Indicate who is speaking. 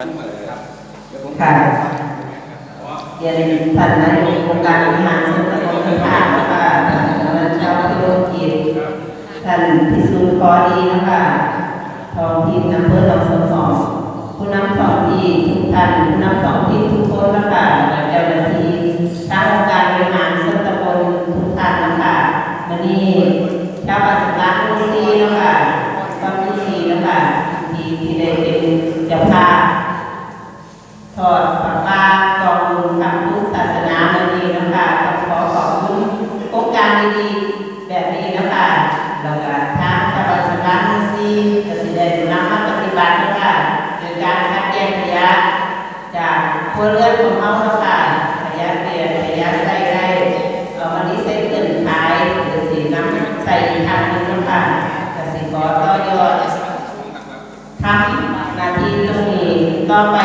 Speaker 1: ค่ะเรียนท่านนายกองค์การบริหารส่วนตำบลท่านะคะท่านนันเจ้าพิโรกิจท่านพิสุทธิ์พอดีนะคะทองทิพย์อำเภอหนองสมองผู้นำท้องทีทุกท่านผู้นำท้องทีทุกคนนะคะเจ้าหน้าที่ทางองค์การบริหารส่วนตำบลทุกท่านนะคะวันนี้ชาวบ้านสำนักลูกซีนะคะฟังลูกซีนะคะที่ที่ได้เป็นเจ้าภาพ ทอดปาปากองบุญทำบุญศาสนาวันนี้นะคะต้องขอขอบคุณโครงการดีๆแบบนี้นะคะแล้วก็ทางชาวบ้านสำนักมุสีก็สิได้นำมาปฏิบัตินะคะโดยการคัดแยกขยะจากครัวเรือนของเรานะคะขยะเปลี่ยนขยะใส่ได้เอามาดีเซ็ตเกินขายหรือสีน้ำใส่อีกทางหนึงนะคะก็สิขอต่อยอดทำหน้าที่ตรงนี้ต่อไป